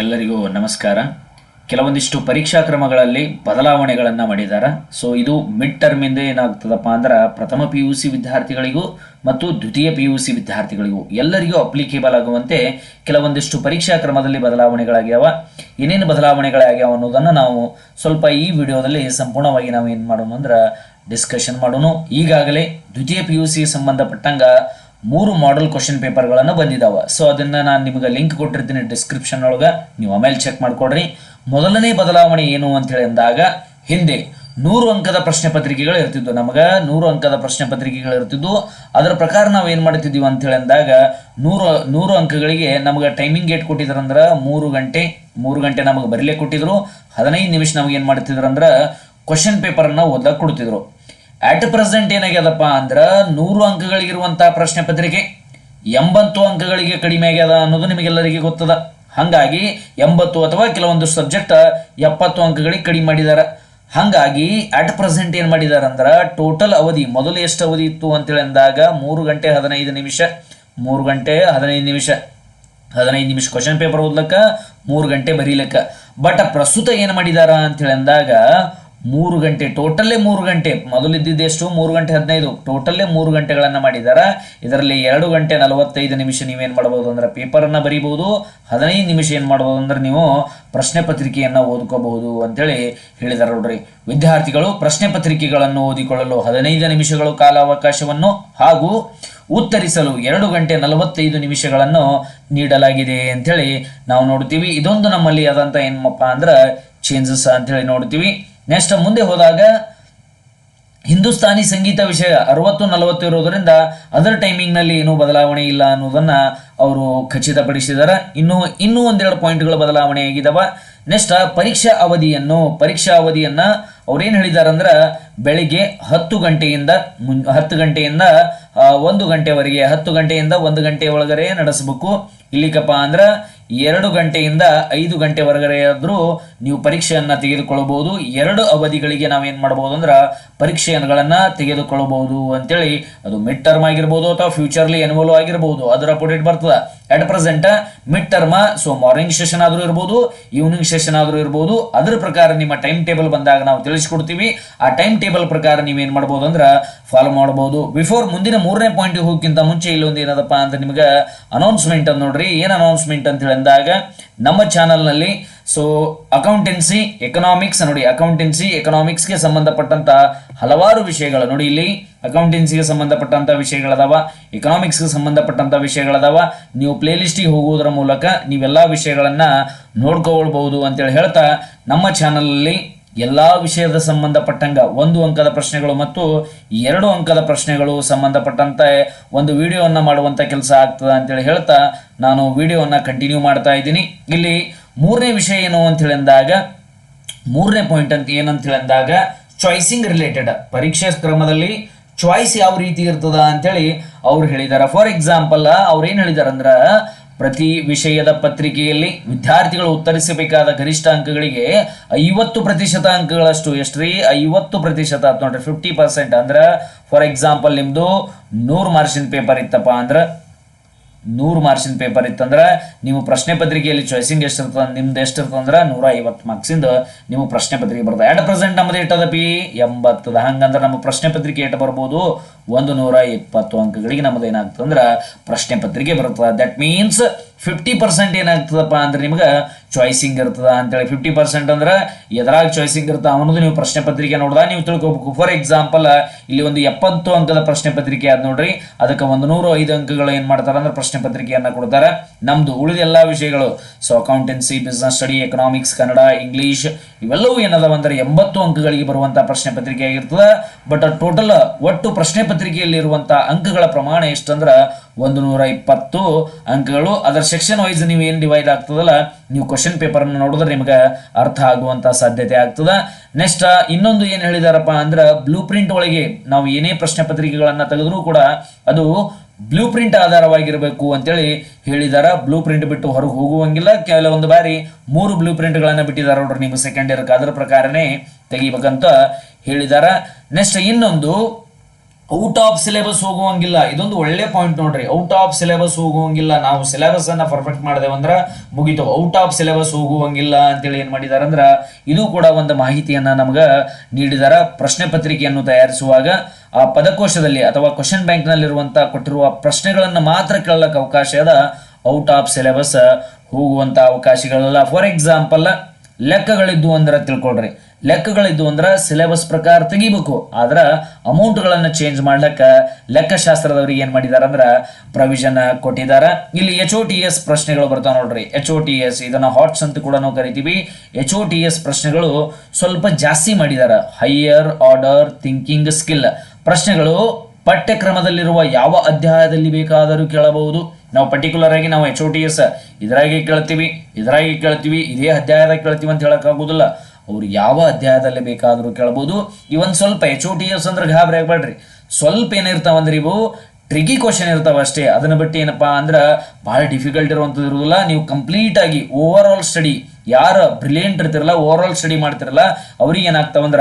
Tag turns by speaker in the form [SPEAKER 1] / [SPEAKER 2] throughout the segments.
[SPEAKER 1] ಎಲ್ಲರಿಗೂ ನಮಸ್ಕಾರ. ಕೆಲವೊಂದಿಷ್ಟು ಪರೀಕ್ಷಾ ಕ್ರಮಗಳಲ್ಲಿ ಬದಲಾವಣೆಗಳನ್ನು ಮಾಡಿದ್ದಾರೆ ಸೊ ಇದು ಮಿಡ್ ಟರ್ಮಿಂದ ಏನಾಗ್ತದಪ್ಪ ಅಂದ್ರೆ ಪ್ರಥಮ ಪಿ ಯು ಸಿ ವಿದ್ಯಾರ್ಥಿಗಳಿಗೂ ಮತ್ತು ದ್ವಿತೀಯ ಪಿ ಯು ಸಿ ವಿದ್ಯಾರ್ಥಿಗಳಿಗೂ ಎಲ್ಲರಿಗೂ ಅಪ್ಲಿಕೇಬಲ್ ಆಗುವಂತೆ ಕೆಲವೊಂದಿಷ್ಟು ಪರೀಕ್ಷಾ ಕ್ರಮದಲ್ಲಿ ಬದಲಾವಣೆಗಳಾಗ್ಯಾವ. ಏನೇನು ಬದಲಾವಣೆಗಳಾಗ್ಯಾವ ಅನ್ನೋದನ್ನು ನಾವು ಸ್ವಲ್ಪ ಈ ವಿಡಿಯೋದಲ್ಲಿ ಸಂಪೂರ್ಣವಾಗಿ ನಾವು ಏನು ಮಾಡೋಣ ಅಂದ್ರೆ ಡಿಸ್ಕಷನ್ ಮಾಡೋಣ. ಈಗಾಗಲೇ ದ್ವಿತೀಯ ಪಿ ಯು ಸಿ ಸಂಬಂಧಪಟ್ಟಂಗ ಮೂರು ಮಾಡೆಲ್ ಕ್ವಶನ್ ಪೇಪರ್ಗಳನ್ನು ಬಂದಿದ್ದಾವೆ ಸೊ ಅದನ್ನು ನಾನು ನಿಮಗೆ ಲಿಂಕ್ ಕೊಟ್ಟಿರ್ತೀನಿ ಡಿಸ್ಕ್ರಿಪ್ಷನ್ ಒಳಗೆ ನೀವು ಆಮೇಲೆ ಚೆಕ್ ಮಾಡ್ಕೊಡ್ರಿ. ಮೊದಲನೇ ಬದಲಾವಣೆ ಏನು ಅಂತೇಳಿ ಅಂದಾಗ, ಹಿಂದೆ ನೂರು ಅಂಕದ ಪ್ರಶ್ನೆ ಪತ್ರಿಕೆಗಳು ಇರ್ತಿದ್ವು. ನಮಗೆ ನೂರು ಅಂಕದ ಪ್ರಶ್ನೆ ಪತ್ರಿಕೆಗಳು ಇರ್ತಿದ್ವು. ಅದರ ಪ್ರಕಾರ ನಾವು ಏನು ಮಾಡ್ತಿದ್ದೀವಿ ಅಂತೇಳಿ ಅಂದಾಗ, ನೂರು ನೂರು ಅಂಕಗಳಿಗೆ ನಮಗೆ ಟೈಮಿಂಗ್ ಏಟ್ ಕೊಟ್ಟಿದ್ರಂದ್ರೆ ಮೂರು ಗಂಟೆ ಮೂರು ಗಂಟೆ ನಮಗೆ ಬರೀಲೇ ಕೊಟ್ಟಿದ್ರು. ಹದಿನೈದು ನಿಮಿಷ ನಮಗೆ ಏನು ಮಾಡ್ತಿದ್ರು ಅಂದ್ರೆ ಕ್ವಶನ್ ಪೇಪರನ್ನು ಓದಕ್ಕೆ ಕೊಡ್ತಿದ್ರು. ಅಟ್ ಪ್ರೆಸೆಂಟ್ ಏನಾಗ್ಯದಪ್ಪ ಅಂದ್ರೆ ನೂರು ಅಂಕಗಳಿಗಿರುವಂತಹ ಪ್ರಶ್ನೆ ಪತ್ರಿಕೆ ಎಂಬತ್ತು ಅಂಕಗಳಿಗೆ ಕಡಿಮೆ ಆಗ್ಯದ ಅನ್ನೋದು ನಿಮಗೆಲ್ಲರಿಗೆ ಗೊತ್ತದ. ಹಾಗಾಗಿ ಎಂಬತ್ತು ಅಥವಾ ಕೆಲವೊಂದು ಸಬ್ಜೆಕ್ಟ್ ಎಪ್ಪತ್ತು ಅಂಕಗಳಿಗೆ ಕಡಿಮೆ ಮಾಡಿದ್ದಾರೆ ಹಾಗಾಗಿ ಅಟ್ ಪ್ರೆಸೆಂಟ್ ಏನು ಮಾಡಿದ್ದಾರೆ ಅಂದ್ರೆ ಟೋಟಲ್ ಅವಧಿ ಮೊದಲು ಎಷ್ಟು ಅವಧಿ ಇತ್ತು ಅಂತೇಳಿ ಅಂದಾಗ ಮೂರು ಗಂಟೆ ಹದಿನೈದು ನಿಮಿಷ, ಮೂರು ಗಂಟೆ ಹದಿನೈದು ನಿಮಿಷ ಹದಿನೈದು ನಿಮಿಷ ಕ್ವಶನ್ ಪೇಪರ್ ಓದ್ಲಕ್ಕ, ಮೂರು ಗಂಟೆ ಬರೀಲಕ್ಕ. ಬಟ್ ಪ್ರಸ್ತುತ ಏನು ಮಾಡಿದಾರ ಅಂತೇಳಿ ಅಂದಾಗ ಮೂರು ಗಂಟೆ, ಟೋಟಲ್ಲೇ ಮೂರು ಗಂಟೆ ಮೊದಲು ಇದ್ದಿದ್ದು ಎಷ್ಟು ಮೂರು ಗಂಟೆ ಹದಿನೈದು. ಟೋಟಲ್ಲೇ ಮೂರು ಗಂಟೆಗಳನ್ನು ಮಾಡಿದ್ದಾರೆ ಇದರಲ್ಲಿ ಎರಡು ಗಂಟೆ ನಲವತ್ತೈದು ನಿಮಿಷ ನೀವೇನು ಮಾಡ್ಬೋದು ಅಂದ್ರೆ ಪೇಪರನ್ನು ಬರೀಬೋದು. ಹದಿನೈದು ನಿಮಿಷ ಏನು ಮಾಡ್ಬೋದು ಅಂದ್ರೆ ನೀವು ಪ್ರಶ್ನೆ ಪತ್ರಿಕೆಯನ್ನು ಓದ್ಕೋಬಹುದು ಅಂತೇಳಿ ಹೇಳಿದಾರೆ ನೋಡ್ರಿ. ವಿದ್ಯಾರ್ಥಿಗಳು ಪ್ರಶ್ನೆ ಪತ್ರಿಕೆಗಳನ್ನು ಓದಿಕೊಳ್ಳಲು ಹದಿನೈದು ನಿಮಿಷಗಳು ಕಾಲಾವಕಾಶವನ್ನು ಹಾಗೂ ಉತ್ತರಿಸಲು ಎರಡು ಗಂಟೆ ನಲವತ್ತೈದು ನಿಮಿಷಗಳನ್ನು ನೀಡಲಾಗಿದೆ ಅಂಥೇಳಿ ನಾವು ನೋಡ್ತೀವಿ. ಇದೊಂದು ನಮ್ಮಲ್ಲಿ ಆದಂಥ ಏನಪ್ಪ ಅಂದ್ರೆ ಚೇಂಜಸ್ ಅಂತೇಳಿ ನೋಡ್ತೀವಿ. ನೆಕ್ಸ್ಟ್ ಮುಂದೆ ಹೋದಾಗ ಹಿಂದೂಸ್ತಾನಿ ಸಂಗೀತ ವಿಷಯ ಅರವತ್ತು, ನಲವತ್ತು ಇರೋದರಿಂದ ಅದರ ಟೈಮಿಂಗ್ನಲ್ಲಿ ಏನೂ ಬದಲಾವಣೆ ಇಲ್ಲ ಅನ್ನೋದನ್ನು ಅವರು ಖಚಿತಪಡಿಸಿದ್ದಾರೆ. ಇನ್ನು, ಇನ್ನೂ ಒಂದೆರಡು ಪಾಯಿಂಟ್ಗಳು ಬದಲಾವಣೆ ಆಗಿದಾವ. ನೆಕ್ಸ್ಟ್ ಪರೀಕ್ಷಾ ಅವಧಿಯನ್ನು ಪರೀಕ್ಷಾ ಅವಧಿಯನ್ನು ಅವ್ರೇನು ಹೇಳಿದಾರೆ ಅಂದ್ರೆ ಬೆಳಿಗ್ಗೆ ಹತ್ತು ಗಂಟೆಯಿಂದ ಮುನ್ ಹತ್ತು ಗಂಟೆಯಿಂದ ಒಂದು ಗಂಟೆವರೆಗೆ, ಹತ್ತು ಗಂಟೆಯಿಂದ ಒಂದು ಗಂಟೆ ಒಳಗಡೆ ನಡೆಸಬೇಕು. ಇಲ್ಲಿಕಪ್ಪ ಅಂದ್ರೆ ಎರಡು ಗಂಟೆಯಿಂದ ಐದು ಗಂಟೆ ಒಳಗಡೆ ಆದರೂ ನೀವು ಪರೀಕ್ಷೆಯನ್ನು ತೆಗೆದುಕೊಳ್ಳಬಹುದು. ಎರಡು ಅವಧಿಗಳಿಗೆ ನಾವೇನು ಮಾಡಬಹುದು ಅಂದ್ರೆ ಪರೀಕ್ಷೆಗಳನ್ನು ತೆಗೆದುಕೊಳ್ಳಬಹುದು ಅಂತೇಳಿ ಅದು ಮಿಡ್ ಟರ್ಮ್ ಆಗಿರ್ಬೋದು ಅಥವಾ ಫ್ಯೂಚರ್ಲಿ ಎನ್ವಲ್ವ್ ಆಗಿರ್ಬೋದು. ಅದರ ಅಪ್ಡೇಟ್ ಬರ್ತದೆ. At present mid term so morning session ಆದರೂ ಇರ್ಬೋದು ಈವ್ನಿಂಗ್ ಸೆಷನ್ ಆದರೂ ಇರ್ಬೋದು. ಅದ್ರ ಪ್ರಕಾರ ನಿಮ್ಮ ಟೈಮ್ ಟೇಬಲ್ ಬಂದಾಗ ನಾವು ತಿಳಿಸ್ಕೊಡ್ತೀವಿ. ಆ ಟೈಮ್ ಟೇಬಲ್ ಪ್ರಕಾರ ನೀವೇನು ಮಾಡ್ಬೋದು ಅಂದ್ರೆ ಫಾಲೋ ಮಾಡ್ಬೋದು. ಬಿಫೋರ್ ಮುಂದಿನ ಮೂರನೇ ಪಾಯಿಂಟ್ ಹೋಗಕ್ಕಿಂತ ಮುಂಚೆ ಇಲ್ಲೊಂದು ಏನದಪ್ಪ ಅಂತ ನಿಮ್ಗೆ ಅನೌನ್ಸ್ಮೆಂಟ್ ಅಂತ ನೋಡ್ರಿ. ಏನು ಅನೌನ್ಸ್ಮೆಂಟ್ ಅಂತ ಹೇಳಿದಾಗ ನಮ್ಮ ಚಾನಲ್ನಲ್ಲಿ ಸೊ ಅಕೌಂಟೆನ್ಸಿ ಎಕನಾಮಿಕ್ಸ್ ನೋಡಿ ಅಕೌಂಟೆನ್ಸಿ ಎಕನಾಮಿಕ್ಸ್ಗೆ ಸಂಬಂಧಪಟ್ಟಂತಹ ಹಲವಾರು ವಿಷಯಗಳು. ನೋಡಿ, ಇಲ್ಲಿ ಅಕೌಂಟೆನ್ಸಿಗೆ ಸಂಬಂಧಪಟ್ಟಂತಹ ವಿಷಯಗಳದಾವ ಎಕನಾಮಿಕ್ಸ್ಗೆ ಸಂಬಂಧಪಟ್ಟಂತ ವಿಷಯಗಳದಾವ. ನೀವು ಪ್ಲೇ ಲಿಸ್ಟಿಗೆ ಹೋಗುವುದರ ಮೂಲಕ ನೀವೆಲ್ಲ ವಿಷಯಗಳನ್ನ ನೋಡ್ಕೊಳ್ಬಹುದು ಅಂತೇಳಿ ಹೇಳ್ತಾ, ನಮ್ಮ ಚಾನಲಲ್ಲಿ ಎಲ್ಲ ವಿಷಯದ ಸಂಬಂಧಪಟ್ಟಂಗ ಒಂದು ಅಂಕದ ಪ್ರಶ್ನೆಗಳು ಮತ್ತು ಎರಡು ಅಂಕದ ಪ್ರಶ್ನೆಗಳು ಸಂಬಂಧಪಟ್ಟಂತೆ ಒಂದು ವಿಡಿಯೋವನ್ನು ಮಾಡುವಂಥ ಕೆಲಸ ಆಗ್ತದೆ ಅಂತೇಳಿ ಹೇಳ್ತಾ ನಾನು ವಿಡಿಯೋವನ್ನು ಕಂಟಿನ್ಯೂ ಮಾಡ್ತಾ ಇದ್ದೀನಿ. ಇಲ್ಲಿ ಮೂರನೇ ವಿಷಯ ಏನು ಅಂತ ಹೇಳಿದಾಗ ಮೂರನೇ ಪಾಯಿಂಟ್ ಅಂತ ಏನಂತ ಹೇಳಿದಾಗ ಚಾಯ್ಸಿಂಗ್ ರಿಲೇಟೆಡ್ ಪರೀಕ್ಷೆ ಕ್ರಮದಲ್ಲಿ ಚಾಯ್ಸ್ ಯಾವ ರೀತಿ ಇರ್ತದ ಅಂತೇಳಿ ಅವ್ರು ಹೇಳಿದಾರೆ. ಫಾರ್ ಎಕ್ಸಾಂಪಲ್ ಅವ್ರು ಏನು ಹೇಳಿದಾರೆ ಅಂದ್ರೆ ಪ್ರತಿ ವಿಷಯದ ಪತ್ರಿಕೆಯಲ್ಲಿ ವಿದ್ಯಾರ್ಥಿಗಳು ಉತ್ತರಿಸಬೇಕಾದ ಗರಿಷ್ಠ ಅಂಕಗಳಿಗೆ ಐವತ್ತು ಪ್ರತಿಶತ ಅಂಕಗಳಷ್ಟು. ಎಷ್ಟ್ರಿ? ಐವತ್ತು ಪ್ರತಿಶತ. ನೋಡ್ರಿ ಫಿಫ್ಟಿ ಪರ್ಸೆಂಟ್ ಅಂದ್ರೆ ಫಾರ್ ಎಕ್ಸಾಂಪಲ್ ನಿಮ್ದು ನೂರು ಮಾರ್ಕ್ಸಿನ ಪೇಪರ್ ಇತ್ತಪ್ಪ ಅಂದ್ರೆ ನೂರು ಮಾರ್ಕ್ಸಿನ ಪೇಪರ್ ಇತ್ತಂದ್ರೆ ನೀವು ಪ್ರಶ್ನೆ ಪತ್ರಿಕೆಯಲ್ಲಿ ಚಾಯ್ಸಿಂಗ್ ಎಷ್ಟು ಇರ್ತದೆ, ನಿಮ್ದು ಎಷ್ಟು ಇರ್ತದೆ ಅಂದ್ರೆ ನೂರ ಐವತ್ತು ಮಾರ್ಕ್ಸಿಂದ ನೀವು ಪ್ರಶ್ನೆ ಪತ್ರಿಕೆ ಬರ್ತದೆ. ಎಟ್ ಪ್ರೆಸೆಂಟ್ ನಮ್ದು ಇಟ್ಟದ ಪಿ ಎಂಬತ್ತದ, ಹಂಗಂದ್ರೆ ನಮ್ಮ ಪ್ರಶ್ನೆ ಪತ್ರಿಕೆ ಎಟ್ ಬರ್ಬೋದು? ಒಂದು ನೂರ ಇಪ್ಪತ್ತು ಅಂಕಗಳಿಗೆ ಏನಾಗ್ತದೆ ಅಂದ್ರೆ ಪ್ರಶ್ನೆ ಪತ್ರಿಕೆ ಬರ್ತದೆ. ದಟ್ ಮೀನ್ಸ್ ಫಿಫ್ಟಿ ಪರ್ಸೆಂಟ್ ಏನಾಗ್ತದಪ್ಪ ಅಂದ್ರೆ ನಿಮ್ಗೆ ಚಾಯ್ಸಿಂಗ್ ಇರ್ತದ ಅಂತೇಳಿ. ಫಿಫ್ಟಿ ಪರ್ಸೆಂಟ್ ಅಂದ್ರೆ ಎದ್ರಾಗ ಚಾಯ್ಸಿಂಗ್ ಇರ್ತದೆ ಅನ್ನೋದು ನೀವು ಪ್ರಶ್ನೆ ಪತ್ರಿಕೆ ನೋಡಿದ, ನೀವು ತಿಳ್ಕೊಬೇಕು. ಫಾರ್ ಎಕ್ಸಾಂಪಲ್ ಇಲ್ಲಿ ಒಂದು ಎಪ್ಪತ್ತು ಅಂಕದ ಪ್ರಶ್ನೆ ಪತ್ರಿಕೆ ಆದ್ ನೋಡ್ರಿ. ಅದಕ್ಕೆ ಒಂದು ನೂರು ಐದು ಅಂಕಗಳು ಏನ್ ಮಾಡ್ತಾರೆ ಅಂದ್ರೆ ಪ್ರಶ್ನೆ ಪತ್ರಿಕೆಯನ್ನ ಕೊಡ್ತಾರೆ. ನಮ್ದು ಉಳಿದ ಎಲ್ಲಾ ವಿಷಯಗಳು so accountancy business study economics Kannada English ಇವೆಲ್ಲವೂ ಏನದಾವ ಅಂದ್ರೆ ಎಂಬತ್ತು ಅಂಕಗಳಿಗೆ ಬರುವಂತಹ ಪ್ರಶ್ನೆ ಪತ್ರಿಕೆ ಆಗಿರ್ತದೆ. ಬಟ್ ಟೋಟಲ್ ಒಟ್ಟು ಪ್ರಶ್ನೆ ಪತ್ರಿಕೆಯಲ್ಲಿ ಇರುವಂತಹ ಅಂಕಗಳ ಪ್ರಮಾಣ ಎಷ್ಟಂದ್ರ ಒಂದು ನೂರ ಇಪ್ಪತ್ತು ಅಂಕಗಳು. ಅದರ ಸೆಕ್ಷನ್ ವೈಸ್ ನೀವು ಏನು ಡಿವೈಡ್ ಆಗ್ತದಲ್ಲ, ನೀವು ಕ್ವಶನ್ ಪೇಪರ್ ನೋಡಿದ್ರೆ ನಿಮಗೆ ಅರ್ಥ ಆಗುವಂತ ಸಾಧ್ಯತೆ ಆಗ್ತದ. ನೆಕ್ಸ್ಟ್ ಇನ್ನೊಂದು ಏನು ಹೇಳಿದಾರಪ್ಪ ಅಂದ್ರೆ ಬ್ಲೂ ಪ್ರಿಂಟ್ ಒಳಗೆ ನಾವು ಏನೇ ಪ್ರಶ್ನೆ ಪತ್ರಿಕೆಗಳನ್ನ ತೆಗೆದ್ರೂ ಕೂಡ ಅದು ಬ್ಲೂ ಪ್ರಿಂಟ್ ಆಧಾರವಾಗಿರಬೇಕು ಅಂತೇಳಿ ಹೇಳಿದಾರ. ಬ್ಲೂ ಪ್ರಿಂಟ್ ಬಿಟ್ಟು ಹೊರಗೆ ಹೋಗುವಂಗಿಲ್ಲ. ಕೆಲವೊಂದು ಬಾರಿ ಮೂರು ಬ್ಲೂ ಪ್ರಿಂಟ್ಗಳನ್ನು ಬಿಟ್ಟಿದ್ದಾರೆ ನೋಡ್ರಿ ನೀವು ಸೆಕೆಂಡ್ ಇಯರ್ಗೆ ಅದರ ಪ್ರಕಾರನೇ ತೆಗಿಬೇಕಂತ ಹೇಳಿದಾರ. ನೆಕ್ಸ್ಟ್ ಇನ್ನೊಂದು ಔಟ್ ಆಫ್ ಸಿಲೆಬಸ್ ಹೋಗುವಂಗಿಲ್ಲ. ಇದೊಂದು ಒಳ್ಳೆ ಪಾಯಿಂಟ್ ನೋಡ್ರಿ. ಔಟ್ ಆಫ್ ಸಿಲೆಬಸ್ ಹೋಗುವಂಗಿಲ್ಲ. ನಾವು ಸಿಲೆಬಸ್ ಅನ್ನ ಪರ್ಫೆಕ್ಟ್ ಮಾಡಿದೆವು ಅಂದ್ರೆ ಮುಗೀತು. ಔಟ್ ಆಫ್ ಸಿಲೆಬಸ್ ಹೋಗುವಂಗಿಲ್ಲ ಅಂತೇಳಿ ಏನ್ ಮಾಡಿದಾರೆ ಅಂದ್ರ ಇದು ಕೂಡ ಒಂದು ಮಾಹಿತಿಯನ್ನ ನಮಗ ನೀಡಿದಾರ. ಪ್ರಶ್ನೆ ಪತ್ರಿಕೆಯನ್ನು ತಯಾರಿಸುವಾಗ ಆ ಪದಕೋಶದಲ್ಲಿ ಅಥವಾ ಕ್ವಶನ್ ಬ್ಯಾಂಕ್ ನಲ್ಲಿರುವಂತಹ ಕೊಟ್ಟಿರುವ ಪ್ರಶ್ನೆಗಳನ್ನ ಮಾತ್ರ ಕೇಳಕ್ ಅವಕಾಶ ಅದ. ಔಟ್ ಆಫ್ ಸಿಲೆಬಸ್ ಹೋಗುವಂತ ಅವಕಾಶಗಳಲ್ಲ. ಫಾರ್ ಎಕ್ಸಾಂಪಲ್ ಲೆಕ್ಕಗಳಿದ್ದು ಅಂದ್ರೆ ತಿಳ್ಕೊಳ್ರಿ. ಲೆಕ್ಕಗಳಿದ್ದು ಅಂದ್ರೆ ಸಿಲೆಬಸ್ ಪ್ರಕಾರ ತೆಗಿಬೇಕು. ಆದ್ರೆ ಅಮೌಂಟ್ಗಳನ್ನು ಚೇಂಜ್ ಮಾಡ್ಲಿಕ್ಕೆ ಲೆಕ್ಕಶಾಸ್ತ್ರದವ್ರಿಗೆ ಏನು ಮಾಡಿದಾರ ಅಂದ್ರೆ ಪ್ರೊವಿಷನ್ ಕೊಟ್ಟಿದ್ದಾರೆ ಇಲ್ಲಿ ಎಚ್ ಒ ಟಿ ಎಸ್ ಪ್ರಶ್ನೆಗಳು ಬರ್ತಾವೆ ನೋಡ್ರಿ. ಎಚ್ ಒ ಟಿ ಎಸ್ ಇದನ್ನ ಹಾಟ್ಸ್ ಅಂತ ಕೂಡ ನಾವು ಕರಿತೀವಿ. ಎಚ್ ಒ ಟಿ ಎಸ್ ಪ್ರಶ್ನೆಗಳು ಸ್ವಲ್ಪ ಜಾಸ್ತಿ ಮಾಡಿದಾರ. ಹೈಯರ್ ಆರ್ಡರ್ ಥಿಂಕಿಂಗ್ ಸ್ಕಿಲ್ ಪ್ರಶ್ನೆಗಳು ಪಠ್ಯಕ್ರಮದಲ್ಲಿರುವ ಯಾವ ಅಧ್ಯಾಯದಲ್ಲಿ ಬೇಕಾದರೂ ಕೇಳಬಹುದು. ನಾವು ಪರ್ಟಿಕ್ಯುಲರ್ ಆಗಿ ನಾವು ಎಚ್ ಒ ಟಿ ಎಸ್ ಇದರಾಗೆ ಕೇಳ್ತೀವಿ ಇದರಾಗೆ ಕೇಳ್ತೀವಿ, ಇದೇ ಅಧ್ಯಾಯದಾಗ ಕೇಳ್ತೀವಿ ಅಂತ ಹೇಳಕ್ ಆಗುದಿಲ್ಲ. ಅವ್ರು ಯಾವ ಅಧ್ಯಾಯದಲ್ಲಿ ಬೇಕಾದರೂ ಕೇಳ್ಬೋದು. ಇವನ್ ಸ್ವಲ್ಪ ಎಚ್ ಓ ಟಿ ಎಸ್ ಅಂದ್ರೆ ಗಾಬರಿ ಆಗ್ಬೇಡ್ರಿ ಸ್ವಲ್ಪ ಏನಿರ್ತಾವಂದ್ರೆ ಇವು ಟ್ರಿಗಿ ಕ್ವಶನ್ ಇರ್ತಾವ ಅಷ್ಟೇ. ಅದನ್ನ ಬಿಟ್ಟು ಏನಪ್ಪಾ ಅಂದ್ರೆ ಬಹಳ ಡಿಫಿಕಲ್ಟ್ ಇರುವಂಥದ್ದು ಇರುವುದಿಲ್ಲ ನೀವು ಕಂಪ್ಲೀಟ್ ಆಗಿ ಓವರ್ ಆಲ್ ಸ್ಟಡಿ ಯಾರ ಬ್ರಿಲಿಯಂಟ್ ಇರ್ತಿರಲ್ಲ ಓವರ್ ಆಲ್ ಸ್ಟಡಿ ಮಾಡ್ತಿರಲ್ಲ, ಅವ್ರಿಗೆ ಏನಾಗ್ತಾವಂದ್ರ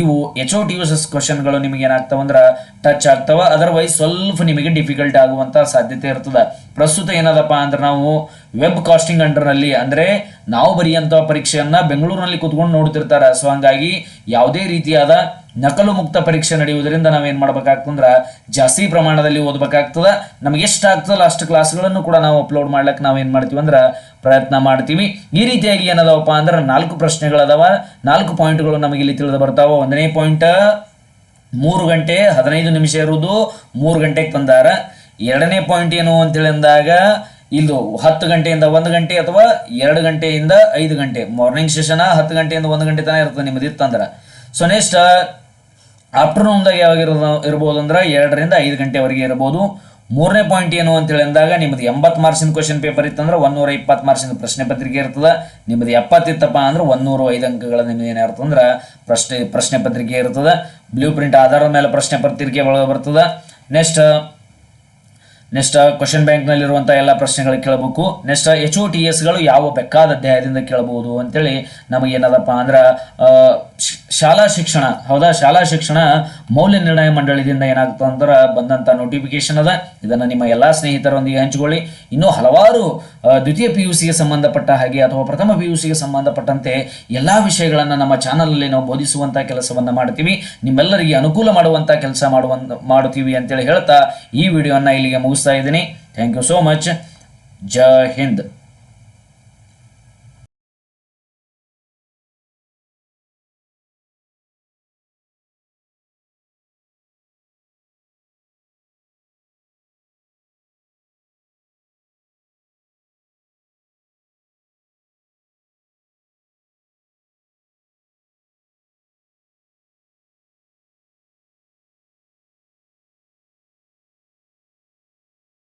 [SPEAKER 1] ಇವು H O T U S ಕ್ವಶನ್ಗಳು ನಿಮಗೆ ಏನಾಗ್ತಾವಂದ್ರ ಟಚ್ ಆಗ್ತಾವ. ಅದರ್ವೈಸ್ ಸ್ವಲ್ಪ ನಿಮಗೆ ಡಿಫಿಕಲ್ಟ್ ಆಗುವಂತ ಸಾಧ್ಯತೆ ಇರ್ತದ. ಪ್ರಸ್ತುತ ಏನದಪ್ಪ ಅಂದ್ರೆ ನಾವು ವೆಬ್ ಕಾಸ್ಟಿಂಗ್ ಅಂಡರ್ನಲ್ಲಿ ಅಂದ್ರೆ ನಾವು ಬರೆಯುವಂಥ ಪರೀಕ್ಷೆಯನ್ನು ಬೆಂಗಳೂರಿನಲ್ಲಿ ಕುತ್ಕೊಂಡು ನೋಡ್ತಿರ್ತಾರೆ. ಸೊ ಹಂಗಾಗಿ ಯಾವುದೇ ರೀತಿಯಾದ ನಕಲು ಮುಕ್ತ ಪರೀಕ್ಷೆ ನಡೆಯುವುದರಿಂದ ನಾವೇನು ಮಾಡ್ಬೇಕಾಗ್ತಂದ್ರೆ ಜಾಸ್ತಿ ಪ್ರಮಾಣದಲ್ಲಿ ಓದ್ಬೇಕಾಗ್ತದ. ನಮ್ಗೆ ಎಷ್ಟು ಆಗ್ತದಲ್ಲ ಅಷ್ಟು ಕ್ಲಾಸ್ಗಳನ್ನು ಕೂಡ ನಾವು ಅಪ್ಲೋಡ್ ಮಾಡ್ಲಿಕ್ಕೆ ನಾವೇನು ಮಾಡ್ತೀವಿ ಅಂದ್ರೆ ಪ್ರಯತ್ನ ಮಾಡ್ತೀವಿ. ಈ ರೀತಿಯಾಗಿ ಏನದವಪ್ಪ ಅಂದ್ರೆ ನಾಲ್ಕು ಪ್ರಶ್ನೆಗಳದಾವ ನಾಲ್ಕು ಪಾಯಿಂಟ್ಗಳು ನಮಗೆ ಇಲ್ಲಿ ತಿಳಿದು ಬರ್ತಾವ. ಒಂದನೇ ಪಾಯಿಂಟ್, ಮೂರು ಗಂಟೆ ಹದಿನೈದು ನಿಮಿಷ ಇರುವುದು, ಮೂರು ಗಂಟೆಗೆ ತಂದಾರ ಎರಡನೇ ಪಾಯಿಂಟ್ ಏನು ಅಂತೇಳಿ ಅಂದಾಗ, ಇದು ಹತ್ತು ಗಂಟೆಯಿಂದ ಒಂದು ಗಂಟೆ ಅಥವಾ ಎರಡು ಗಂಟೆಯಿಂದ ಐದು ಗಂಟೆ. ಮಾರ್ನಿಂಗ್ ಸೆಷನ್ ಹತ್ತು ಗಂಟೆಯಿಂದ ಒಂದು ಗಂಟೆ ತನಕ ಇರ್ತದೆ ನಿಮ್ಮದು ಇತ್ತಂದ್ರೆ ಸೊ ನೆಕ್ಸ್ಟ್ ಆಫ್ಟರ್ನೂನ್ದಾಗ ಯಾವಾಗ ಇರೋ ಇರ್ಬೋದು ಅಂದ್ರೆ ಎರಡರಿಂದ ಐದು ಗಂಟೆವರೆಗೆ ಇರ್ಬೋದು. ಮೂರನೇ ಪಾಯಿಂಟ್ ಏನು ಅಂತೇಳಿ ಅಂದಾಗ ನಿಮ್ದು ಎಂಬತ್ತು ಮಾರ್ಕ್ಸಿನ ಕ್ವಶನ್ ಪೇಪರ್ ಇತ್ತಂದ್ರೆ ಒಂದೂರ ಇಪ್ಪತ್ತು ಮಾರ್ಕ್ಸಿನ ಪ್ರಶ್ನೆ ಪತ್ರಿಕೆ ಇರ್ತದೆ. ನಿಮ್ದು ಎಪ್ಪತ್ತಿತ್ತಪ್ಪ ಅಂದ್ರೆ ಒಂದೂರು ಐದು ಅಂಕಗಳ ನಿಮ್ದು ಅಂದ್ರೆ ಪ್ರಶ್ನೆ ಪ್ರಶ್ನೆ ಪತ್ರಿಕೆ ಇರ್ತದೆ. ಬ್ಲೂ ಪ್ರಿಂಟ್ ಆಧಾರದ ಮೇಲೆ ಪ್ರಶ್ನೆ ಪತ್ರಿಕೆ ಒಳಗೆ ಬರ್ತದೆ. ನೆಕ್ಸ್ಟ್ ನೆಕ್ಸ್ಟ್ ಕ್ವಶನ್ ಬ್ಯಾಂಕ್ನಲ್ಲಿರುವಂಥ ಎಲ್ಲ ಪ್ರಶ್ನೆಗಳು ಕೇಳಬೇಕು. ನೆಕ್ಸ್ಟ್ ಎಚ್ ಓ ಟಿ ಎಸ್ಗಳು ಯಾವ ಬೇಕಾದ ಅಧ್ಯಾಯದಿಂದ ಕೇಳಬಹುದು ಅಂತೇಳಿ ನಮಗೇನದಪ್ಪ ಅಂದ್ರೆ ಶಾಲಾ ಶಿಕ್ಷಣ. ಹೌದಾ? ಶಾಲಾ ಶಿಕ್ಷಣ ಮೌಲ್ಯ ನಿರ್ಣಯ ಮಂಡಳಿದಿಂದ ಏನಾಗುತ್ತೆ ಅಂದ್ರೆ ಬಂದಂಥ ನೋಟಿಫಿಕೇಶನ್ ಅದ. ಇದನ್ನು ನಿಮ್ಮ ಎಲ್ಲ ಸ್ನೇಹಿತರೊಂದಿಗೆ ಹಂಚಿಕೊಳ್ಳಿ. ಇನ್ನು ಹಲವಾರು ದ್ವಿತೀಯ ಪಿ ಯು ಸಿಗೆ ಸಂಬಂಧಪಟ್ಟ ಹಾಗೆ ಅಥವಾ ಪ್ರಥಮ ಪಿ ಯು ಸಿಗೆ ಸಂಬಂಧಪಟ್ಟಂತೆ ಎಲ್ಲ ವಿಷಯಗಳನ್ನು ನಮ್ಮ ಚಾನಲಲ್ಲಿ ನಾವು ಬೋಧಿಸುವಂಥ ಕೆಲಸವನ್ನು ಮಾಡ್ತೀವಿ. ನಿಮ್ಮೆಲ್ಲರಿಗೆ ಅನುಕೂಲ ಮಾಡುವಂಥ ಕೆಲಸ ಮಾಡುವಂತ, ಮಾಡುತ್ತೀವಿ ಅಂತೇಳಿ ಹೇಳ್ತಾ ಈ ವಿಡಿಯೋನ ಇಲ್ಲಿಗೆ ಮುಗಿಸ್ತಾ ಇದ್ದೀನಿ. Thank you so much Jai Hind.